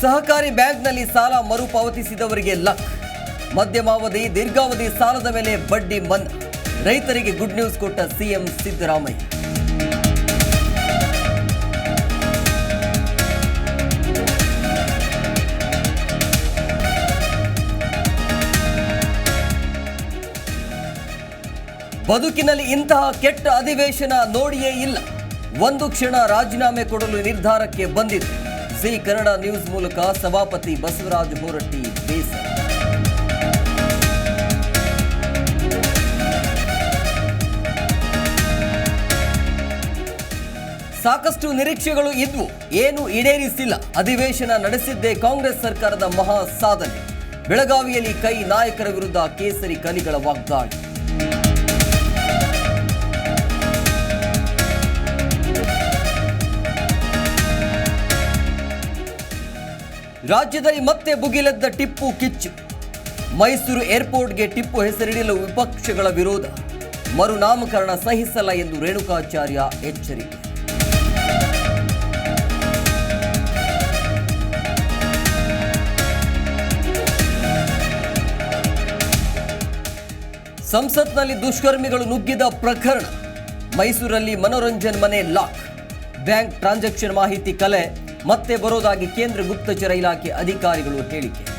ಸಹಕಾರಿ ಬ್ಯಾಂಕ್ನಲ್ಲಿ ಸಾಲ ಮರುಪಾವತಿಸಿದವರಿಗೆ ಲಕ್. ಮಧ್ಯಮಾವಧಿ ದೀರ್ಘಾವಧಿ ಸಾಲದ ಮೇಲೆ ಬಡ್ಡಿ ಮನ್ ರೈತರಿಗೆ ಗುಡ್ ನ್ಯೂಸ್ ಕೊಟ್ಟ ಸಿಎಂ ಸಿದ್ದರಾಮಯ್ಯ. ಬದುಕಿನಲ್ಲಿ ಇಂತಹ ಕೆಟ್ಟ ಅಧಿವೇಶನ ನೋಡಿಯೇ ಇಲ್ಲ. ಒಂದು ಕ್ಷಣ ರಾಜೀನಾಮೆ ಕೊಡಲು ನಿರ್ಧಾರಕ್ಕೆ ಬಂದಿದೆ. ಸಿ ಕನ್ನಡ ನ್ಯೂಸ್ ಮೂಲಕ ಸಭಾಪತಿ ಬಸವರಾಜ ಹೊರಟ್ಟಿ ಬೇಸರ. ಸಾಕಷ್ಟು ನಿರೀಕ್ಷೆಗಳು ಇದ್ವು. ಏನು ಈಡೇರಿಸಿಲ್ಲ. ಅಧಿವೇಶನ ನಡೆಸಿದ್ದೇ ಕಾಂಗ್ರೆಸ್ ಸರ್ಕಾರದ ಮಹಾ ಸಾಧನೆ. ಬೆಳಗಾವಿಯಲ್ಲಿ ಕೈ ನಾಯಕರ ವಿರುದ್ಧ ಕೇಸರಿ ಕಲಿಗಳ ವಾಗ್ದಾಳಿ. ರಾಜ್ಯದಲ್ಲಿ ಮತ್ತೆ ಬುಗಿಲೆದ್ದ ಟಿಪ್ಪು ಕಿಚ್ಚು. ಮೈಸೂರು ಏರ್ಪೋರ್ಟ್ಗೆ ಟಿಪ್ಪು ಹೆಸರಿಡಲು ವಿಪಕ್ಷಗಳ ವಿರೋಧ. ಮರುನಾಮಕರಣ ಸಹಿಸಲ್ಲ ಎಂದು ರೇಣುಕಾಚಾರ್ಯ ಎಚ್ಚರಿಕೆ. ಸಂಸತ್ನಲ್ಲಿ ದುಷ್ಕರ್ಮಿಗಳು ನುಗ್ಗಿದ ಪ್ರಕರಣ. ಮೈಸೂರಲ್ಲಿ ಮನೋರಂಜನ್ ಮನೆ ಲಾಕ್. ಬ್ಯಾಂಕ್ ಟ್ರಾನ್ಸಾಕ್ಷನ್ ಮಾಹಿತಿ ಕಲೆ ಮತ್ತೆ ಬರೋದಾಗಿ ಕೇಂದ್ರ ಗುಪ್ತಚರ ಇಲಾಖೆ ಅಧಿಕಾರಿಗಳು ಹೇಳಿಕೆ.